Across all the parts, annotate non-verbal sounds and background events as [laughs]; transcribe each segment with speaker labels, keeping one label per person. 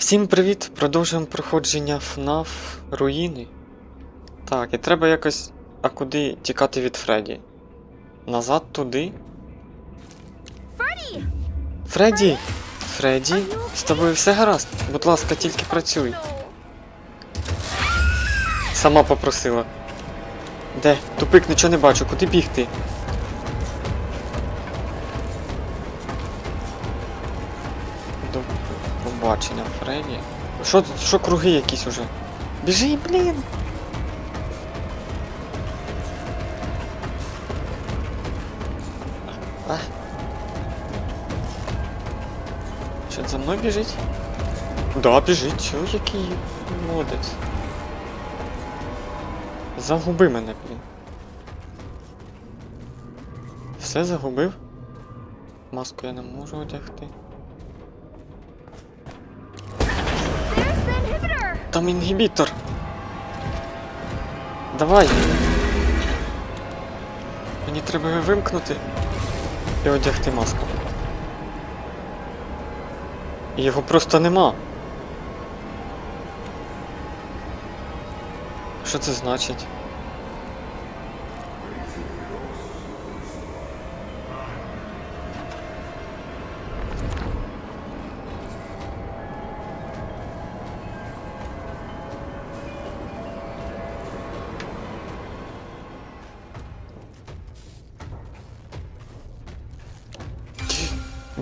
Speaker 1: Всім привіт! Продовжуємо проходження FNAF руїни. Так, і треба якось. А куди тікати від Фредді? Назад туди?
Speaker 2: Фредді!
Speaker 1: Фредді! Фредді, з тобою все гаразд. Будь ласка, тільки працюй. Сама попросила. Де? Тупик, нічого не бачу, куди бігти? До побачення, Фредді. Що, тут- що круги якісь уже? Біжи, блін! А. Що, за мною біжить? Да, біжить, чого який молодець. Загуби мене, блін. Все загубив? Маску я не можу одягти. Там інгібітор. Давай. Мені треба його вимкнути і одягти маску. Його просто нема. Що це значить?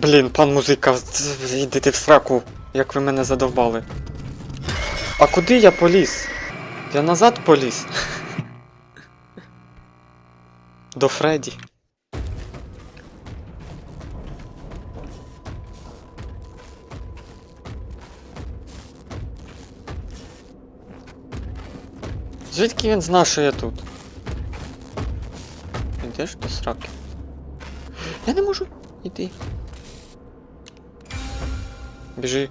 Speaker 1: Блін, пан музика, йдите в сраку, як ви мене задовбали. А куди я поліз? Я назад поліз. До Фредді. Звідки він зна, що я тут? Ідеш до сраки? Я не можу. Іди. Біжи.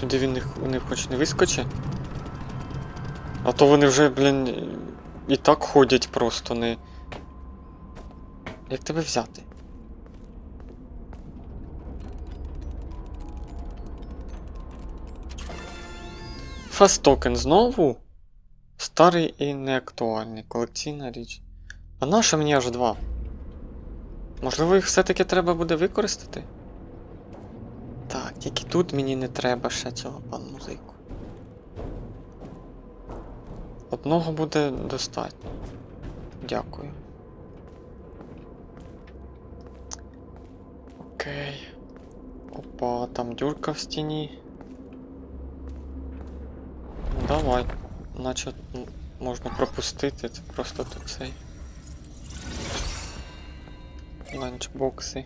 Speaker 1: Сюди він не, не хоч не вискочить. А то вони вже, блін, і так ходять просто не. Як тебе взяти? Фаст токен знову? Старий і неактуальний. Колекційна річ. А наша мені аж два? Можливо, їх все-таки треба буде використати? Так, тільки тут мені не треба ще цього пан музику. Одного буде достатньо. Дякую. Окей. Опа, там дюрка в стіні. Давай. Наче можна пропустити, це просто тут цей. Ланчбокси.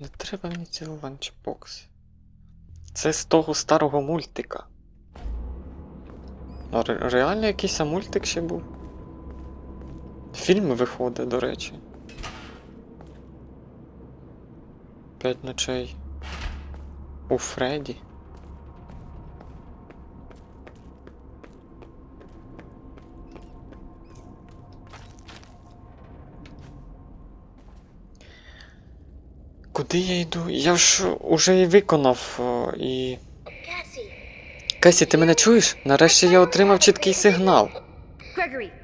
Speaker 1: Не треба мені ці ланчбокси. Це з того старого мультика. А ре- реально якийсь мультик ще був. Фільм виходить, до речі. П'ять ночей. У Фредді. Куди я йду? Я ж уже і виконав і. Кесі, ти мене чуєш? Нарешті я отримав чіткий сигнал.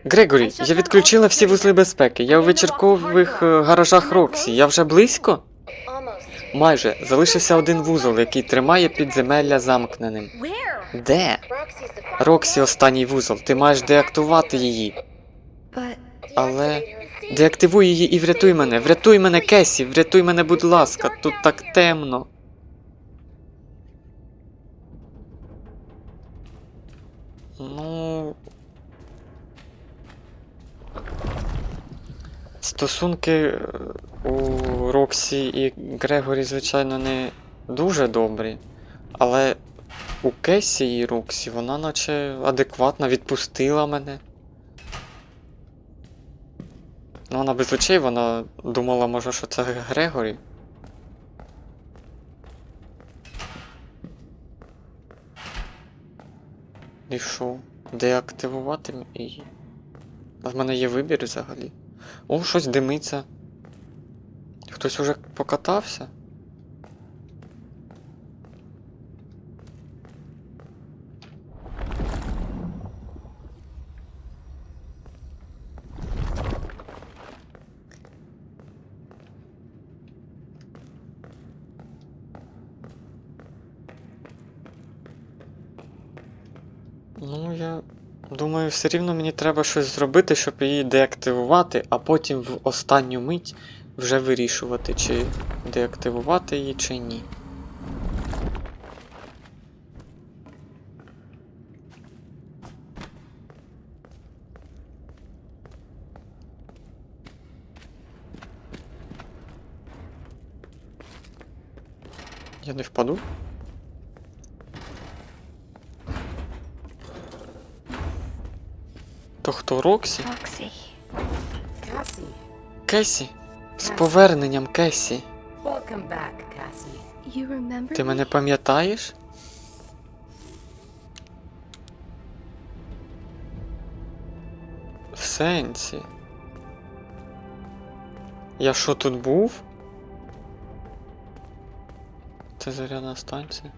Speaker 1: Грегорі, я відключила всі вузли безпеки. Я у вечіркових е, гаражах Роксі. Я вже близько? Майже. Залишився один вузол, який тримає підземелля замкненим. Де? Роксі, останній вузол. Ти маєш деактувати її. Але деактивуй її і врятуй мене. Врятуй мене, Кесі, врятуй мене, будь ласка. Тут так темно. Ну. Стосунки е, у Роксі і Грегорі, звичайно, не дуже добрі. Але у Кесі і Роксі вона наче адекватно відпустила мене. Ну, вона без очей, вона думала, може, що це Грегорі. І що? Деактивувати її? А в мене є вибір взагалі. О, щось димиться. Хтось уже покатався? Ну, я думаю, все рівно мені треба щось зробити, щоб її деактивувати, а потім в останню мить вже вирішувати, чи деактивувати її, чи ні. Я не впаду? То хто Роксі?
Speaker 2: Roxy.
Speaker 3: Cassie,
Speaker 1: Кесі. З поверненням Кесі. Ти мене пам'ятаєш? В сенсі. Я що тут був? Це зарядна станція.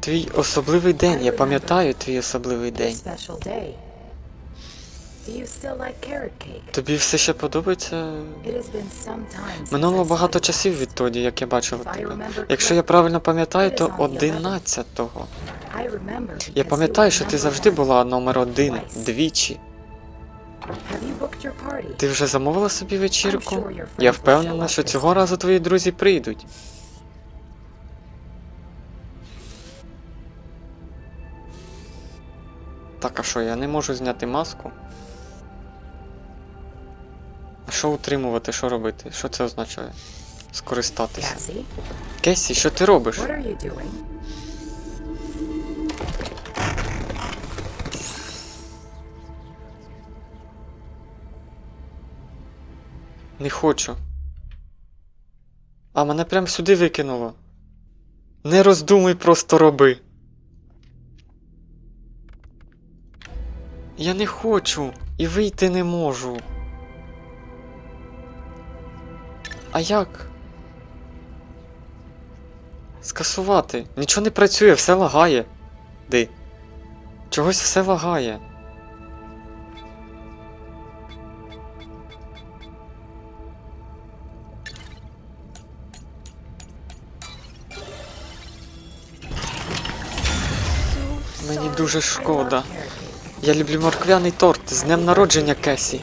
Speaker 1: Твій особливий день, я пам'ятаю твій особливий день. Тобі все ще подобається? Минуло багато часів відтоді, як я бачила тебе. Якщо я правильно пам'ятаю, то
Speaker 3: it is on the
Speaker 1: 11-го. Я пам'ятаю, що ти завжди була номер один двічі. Ти вже замовила собі вечірку? Я впевнена, що цього разу твої друзі прийдуть. Так, а що, я не можу зняти маску? А що утримувати, що робити? Що це означає? Скористатися. Кесі, що ти робиш? Не хочу. А мене прям сюди викинуло. Не роздумуй, просто роби. Я не хочу і вийти не можу. А як? Скасувати. Нічого не працює, все лагає. Ди. Чогось все лагає. Мені дуже шкода. Я люблю морквяний торт з днем народження Кесі.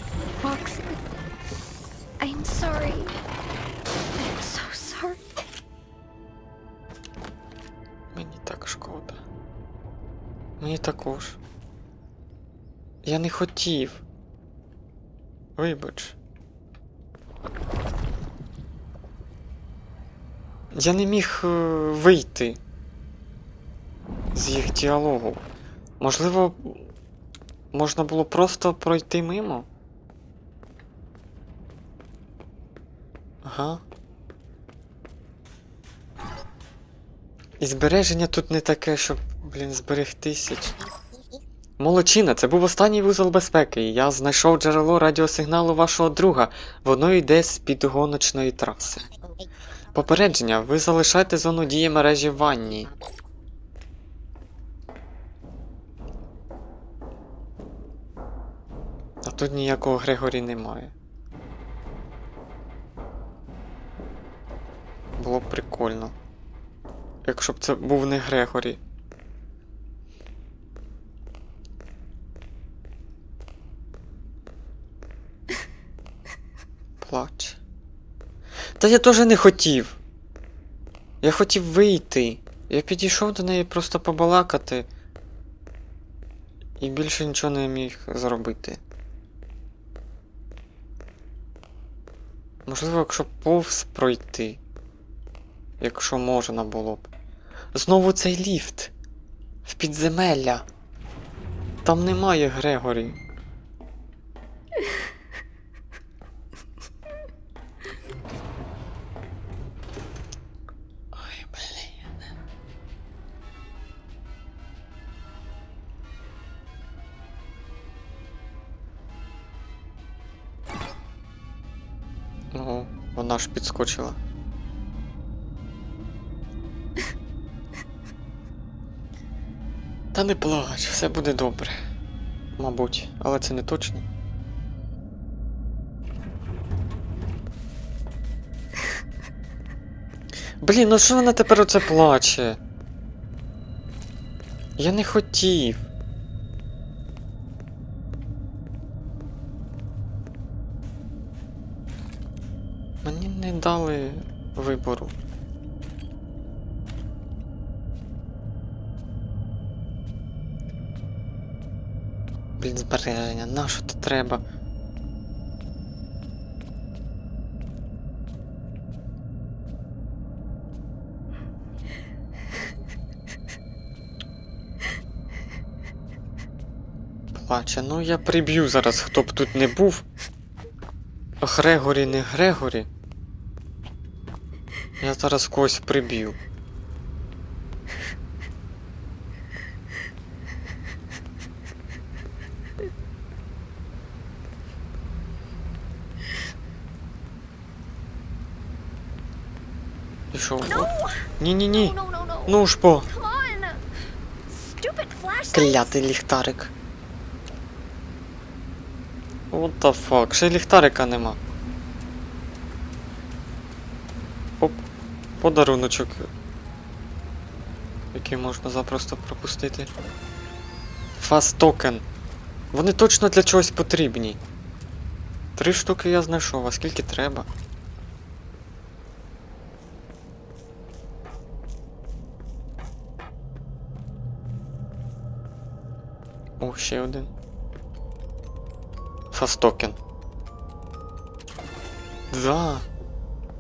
Speaker 1: Мені так шкода. Мені також. Я не хотів. Вибач. Я не міг е, вийти з їх діалогу. Можливо, можна було просто пройти мимо? Ага. І збереження тут не таке, щоб, блін, зберегтися. Молодчина, це був останній вузол безпеки. Я знайшов джерело радіосигналу вашого друга. Воно йде з під гоночної траси. Попередження, ви залишаєте зону дії мережі в ванні. А тут ніякого Грегорі немає. Було б прикольно. Якщо б це був не Грегорі. Плач. Та я теж не хотів. Я хотів вийти. Я підійшов до неї просто побалакати. І більше нічого не міг зробити. Можливо, якщо повз пройти. Якщо можна було б. Знову цей ліфт. В підземелля. Там немає Грегорі. Вона ж підскочила. Та не плач, все буде добре. Мабуть, але це не точно. Блін, ну що вона тепер оце плаче? Я не хотів. Мені не дали вибору. Блін, збереження, на то треба? Плаче, ну я приб'ю зараз, хто б тут не був. Грегорі, не Грегорі. Я зараз когось приб'ю. Пішов. Ні-ні-ні.
Speaker 2: No, no, no, no.
Speaker 1: Ну ж по. Клятий ліхтарик. What the fuck? Ще ліхтарика нема. Подаруночок. Який можна запросто пропустити. Фаст токен. Вони точно для чогось потрібні. Три штуки я знайшов, а скільки треба? О, ще один. Фастокен. Да.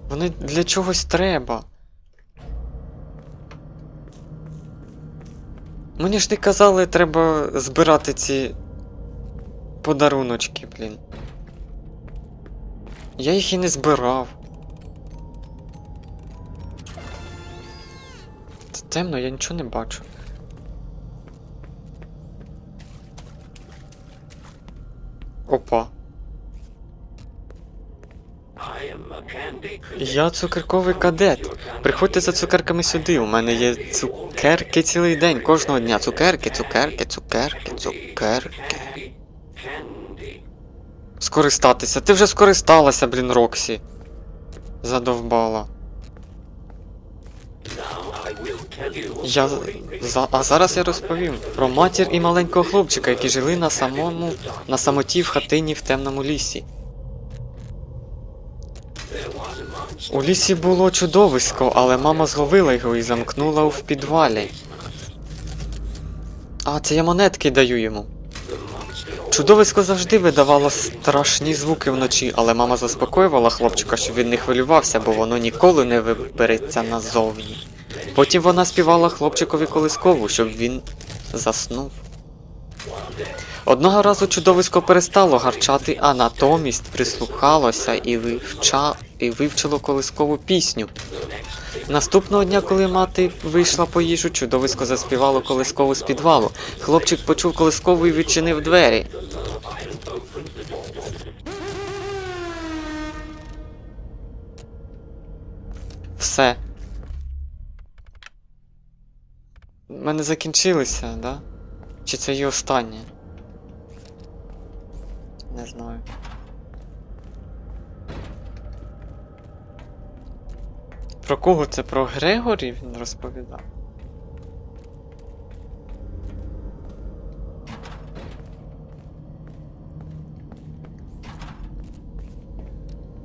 Speaker 1: Вони для чогось треба. Мені ж не казали, треба збирати ці подаруночки, блін. Я їх і не збирав. Це темно, я нічого не бачу. Опа. Я цукерковий кадет. Приходьте за цукерками сюди. У мене є цукерки цілий день. Кожного дня. Цукерки, цукерки, цукерки, цукерки. Скористатися. Ти вже скористалася, блін, Роксі. Задовбала. Я за, а зараз я розповім про матір і маленького хлопчика, які жили на самому на самоті в хатині в темному лісі. У лісі було чудовисько, але мама зловила його і замкнула в підвалі. А, це я монетки даю йому. Чудовисько завжди видавало страшні звуки вночі, але мама заспокоювала хлопчика, щоб він не хвилювався, бо воно ніколи не вибереться назовні. Потім вона співала хлопчикові колискову, щоб він заснув. Одного разу чудовисько перестало гарчати, а натомість прислухалося і, вивча... і вивчило колискову пісню. Наступного дня, коли мати вийшла по їжу, чудовисько заспівало колискову з підвалу. Хлопчик почув колискову і відчинив двері. Все. У мене закінчилися, да? Чи це і останнє? Не знаю. Про кого це? Про Грегорі він розповідав?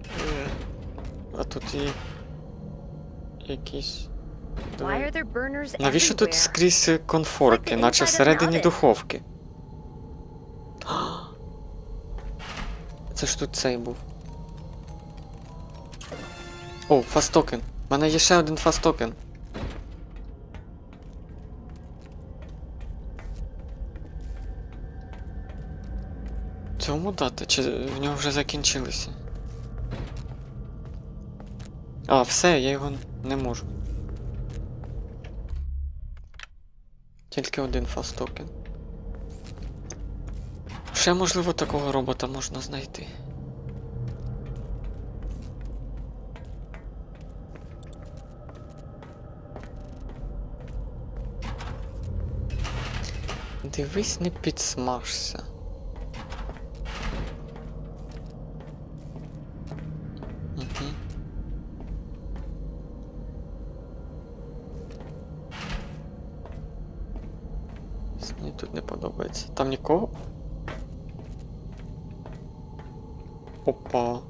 Speaker 1: Е, А тут і якісь. Навіщо тут скрізь конфорки, наче всередині духовки? Це ж тут цей був. О, фастокен. У мене є ще один фастокен. Цьому дати? Чи в нього вже закінчилися? А, все, я його не можу. Тільки один фаст-токен. Ще, можливо, такого робота можна знайти. Дивись, не підсмажся. Мені тут не подобається. Там нікого? Опа.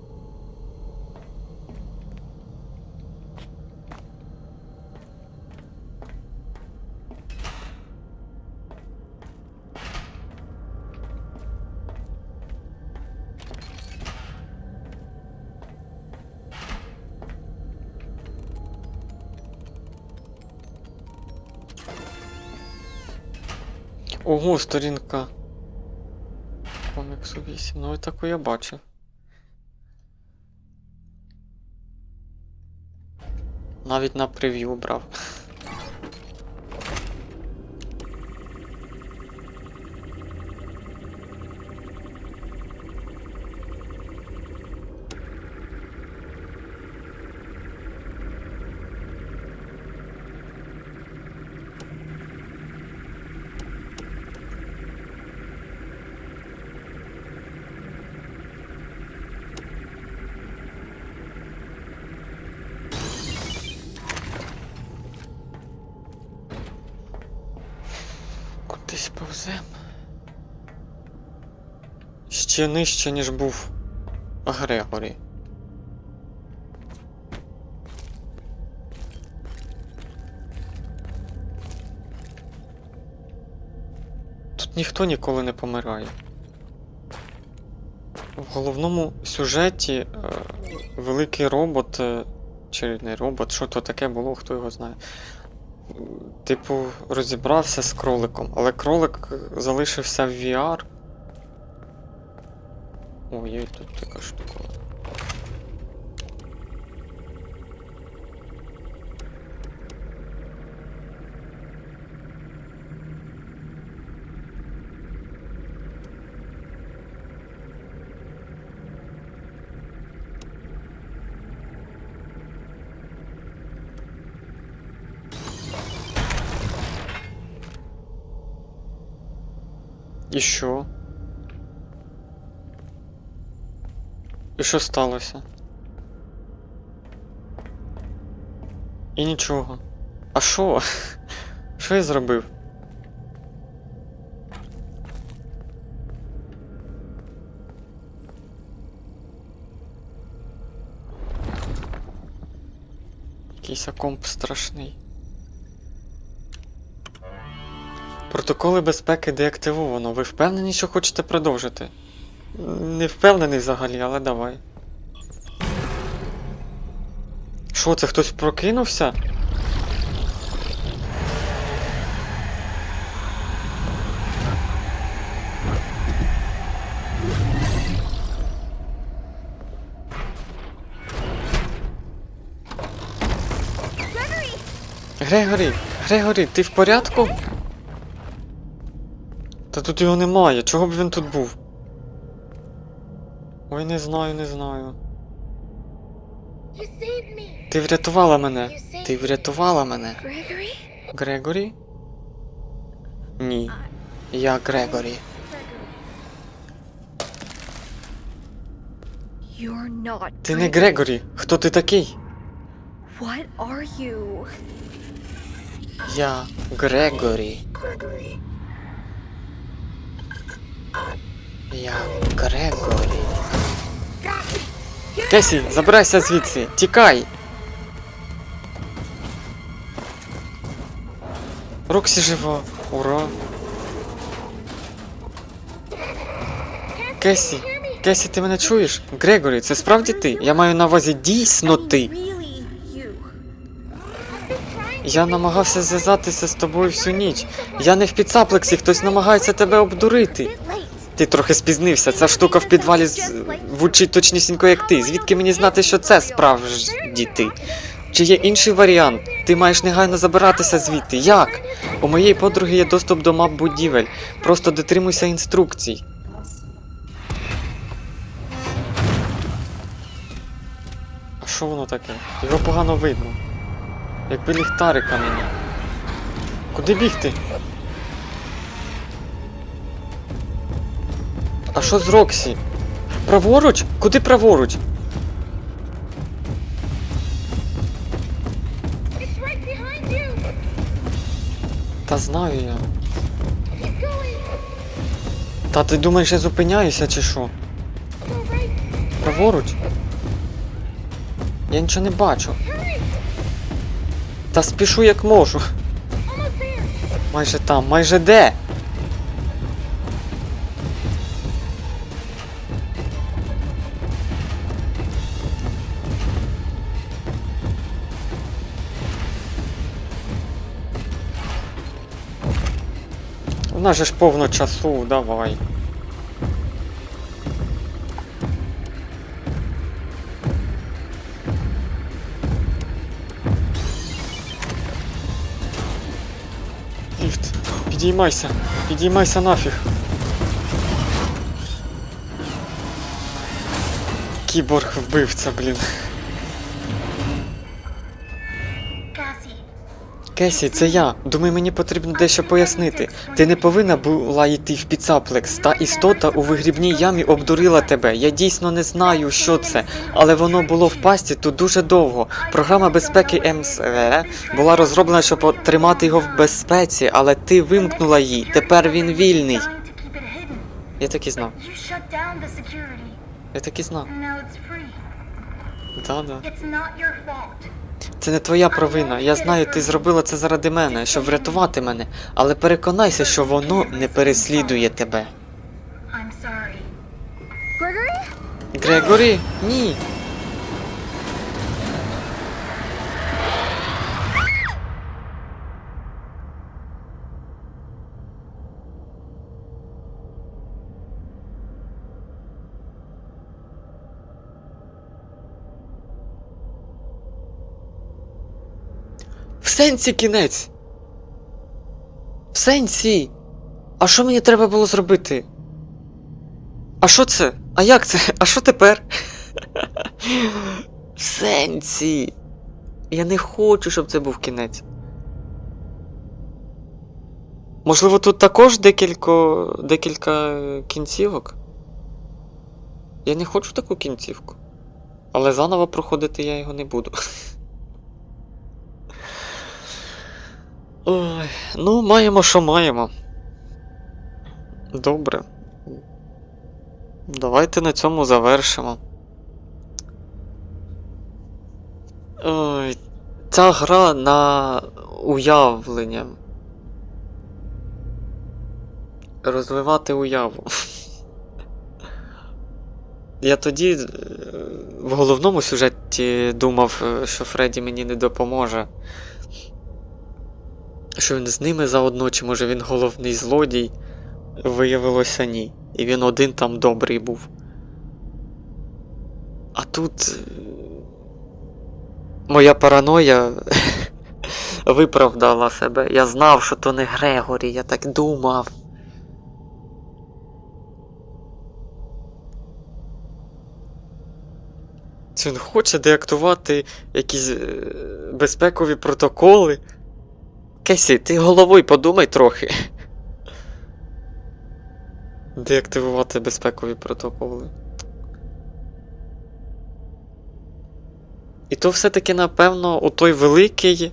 Speaker 1: Ого, сторінка. Коміксу 8. Ну, таку я бачив. Навіть на прев'ю брав. Кудись повзем. Ще нижче, ніж був Грегорі. Тут ніхто ніколи не помирає. В головному сюжеті е, великий робот, е, чи не робот, що то таке було, хто його знає. Типу, розібрався з кроликом, але кролик залишився в VR. Ой, є тут така штука. І І що сталося? І нічого. А що? [laughs] Що я зробив? Якийсь комп страшний. Протоколи безпеки деактивовано. Ви впевнені, що хочете продовжити? Не впевнений взагалі, але давай. Що, це хтось прокинувся? Грегорі, Грегорі, ти в порядку? Та тут його немає, чого б він тут був? Ой, не знаю, не знаю. Ти врятувала мене. Ти врятувала мене. Грегорі? Ні. Я Грегорі. Ти не Грегорі. Хто ти такий?
Speaker 2: What are you?
Speaker 1: Я Грегорі. Я Грегорі. Кесі, забирайся звідси. Тікай. Роксі жива. Ура. Кесі, Кесі, ти мене чуєш? Грегорі, це справді ти? Я маю на увазі дійсно ти. Я намагався зв'язатися з тобою всю ніч. Я не в підсаплексі, хтось намагається тебе обдурити. Ти трохи спізнився. Ця штука в підвалі з... звучить точнісінько, як ти. Звідки мені знати, що це справжні ти? Чи є інший варіант? Ти маєш негайно забиратися звідти. Як? У моєї подруги є доступ до мап будівель. Просто дотримуйся інструкцій. А що воно таке? Його погано видно. Якби ліхтарика мені. Куди бігти? А що з Роксі? Праворуч? Куди праворуч? Та знаю я. Та ти думаєш, я зупиняюся чи що? Праворуч? Я нічого не бачу. Та спішу як можу. Майже там, майже де? Нас же ж повно часу, давай. Ліфт, підіймайся, підіймайся нафіг. Кіборг вбивця, блін. Кесі, це я. Думаю, мені потрібно дещо пояснити. Ти не повинна була йти в підсаплекс. Та істота у вигрібній ямі обдурила тебе. Я дійсно не знаю, що це, але воно було в пасті тут дуже довго. Програма безпеки МСВ була розроблена, щоб тримати його в безпеці, але ти вимкнула її. Тепер він вільний. Я так і знав. Я так і знав.
Speaker 4: and now
Speaker 1: Це не твоя провина. Я знаю, ти зробила це заради мене, щоб врятувати мене. Але переконайся, що воно не переслідує тебе. Грегорі? Ні. Сенсі кінець. В сенсі. А що мені треба було зробити? А що це? А як це? А що тепер? [laughs] В сенсі. Я не хочу, щоб це був кінець. Можливо, тут також декілька, декілька кінцівок. Я не хочу таку кінцівку. Але заново проходити я його не буду. [laughs] Ой, ну, маємо, що маємо. Добре. Давайте на цьому завершимо. Ой, ця гра на уявлення. Розвивати уяву. Я тоді е, в головному сюжеті думав, е, що Фредді мені не допоможе. Що він з ними заодно, чи може він головний злодій. Виявилося ні. І він один там добрий був. А тут. е, Моя параноя [laughs] виправдала себе. Я знав, що то не Грегорі, я так думав. Це він хоче деактувати якісь е, безпекові протоколи. Кесі, ти головою подумай трохи. Деактивувати безпекові протоколи. І то все-таки, напевно, у той великий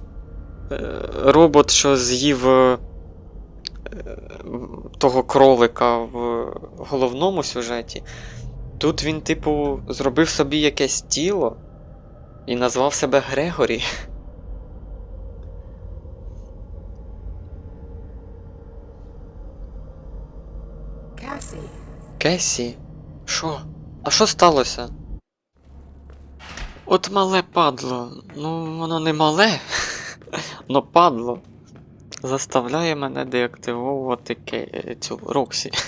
Speaker 1: е, робот, що з'їв е, того кролика в головному сюжеті. Тут він, типу, зробив собі якесь тіло і назвав себе Грегорі. Кесі? Що? А що сталося? От мале падло. Ну, воно не мале, [laughs] но падло. Заставляє мене деактивовувати ке... цю Роксі. [laughs]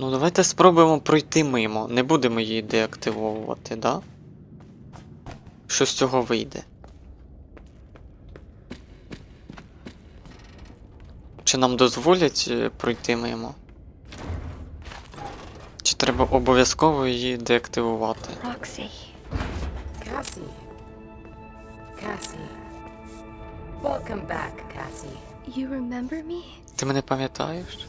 Speaker 1: Ну, давайте спробуємо пройти мимо. Не будемо її деактивовувати, да? Що з цього вийде? Чи нам дозволять е, пройти мимо? Чи треба обов'язково її деактивувати?
Speaker 2: Roxy.
Speaker 3: Cassie. Cassie. Welcome back, Cassie.
Speaker 2: You remember me?
Speaker 1: Ти мене пам'ятаєш?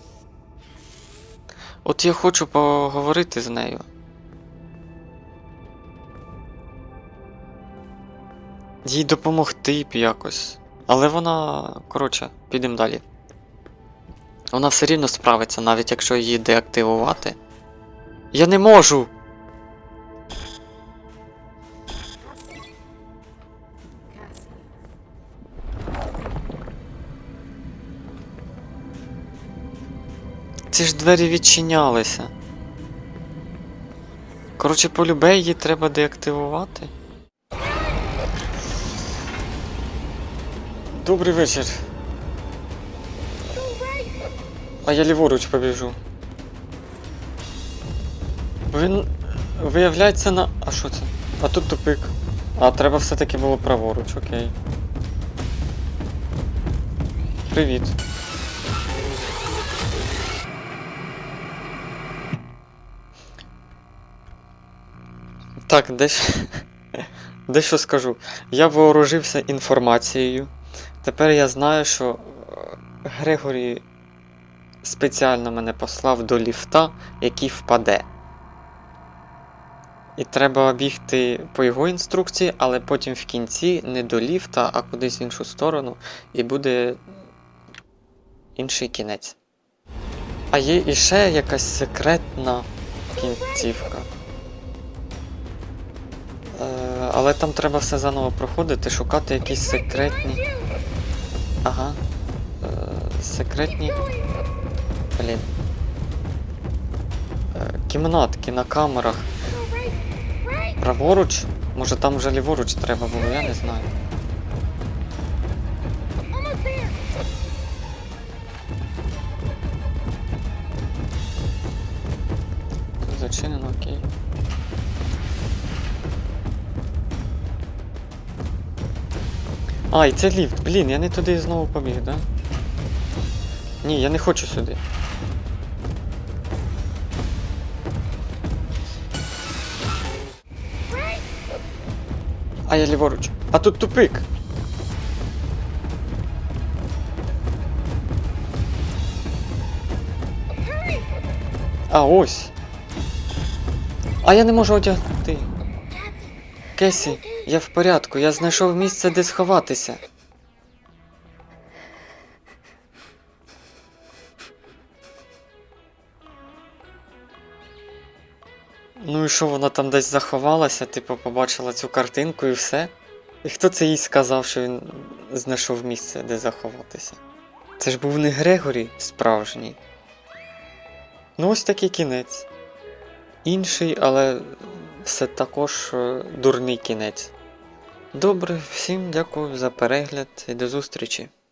Speaker 1: От я хочу поговорити з нею. Їй допомогти б якось. Але вона. Коротше, підемо далі. Вона все рівно справиться, навіть якщо її деактивувати. Я не можу! Ці ж двері відчинялися. Коротше, полюбе її треба деактивувати. Добрий вечір. А я ліворуч побіжу. Він виявляється на. А що це? А тут тупик. А, треба все-таки було праворуч, окей. Привіт. Так, дещо, [laughs] дещо скажу. Я вооружився інформацією. Тепер я знаю, що е, Грегорі спеціально мене послав до ліфта, який впаде. І треба бігти по його інструкції, але потім в кінці не до ліфта, а кудись в іншу сторону, і буде інший кінець. А є іще якась секретна кінцівка. Е, але там треба все заново проходити, шукати якісь секретні. Ага. Е, секретні. Блін. Е, кімнатки на камерах. Праворуч? Може там вже ліворуч треба було, я не знаю. Зачинено, окей. А, і це ліфт. Блін, я не туди знову побіг, да? Ні, я не хочу сюди. А я ліворуч. А тут тупик. А, ось. А я не можу
Speaker 2: одягнути.
Speaker 1: Кесі, я в порядку, я знайшов місце, де сховатися. І що вона там десь заховалася, типу, побачила цю картинку і все? І хто це їй сказав, що він знайшов місце, де заховатися? Це ж був не Грегорі справжній. Ну ось такий кінець. Інший, але все також е, дурний кінець. Добре, всім дякую за перегляд і до зустрічі.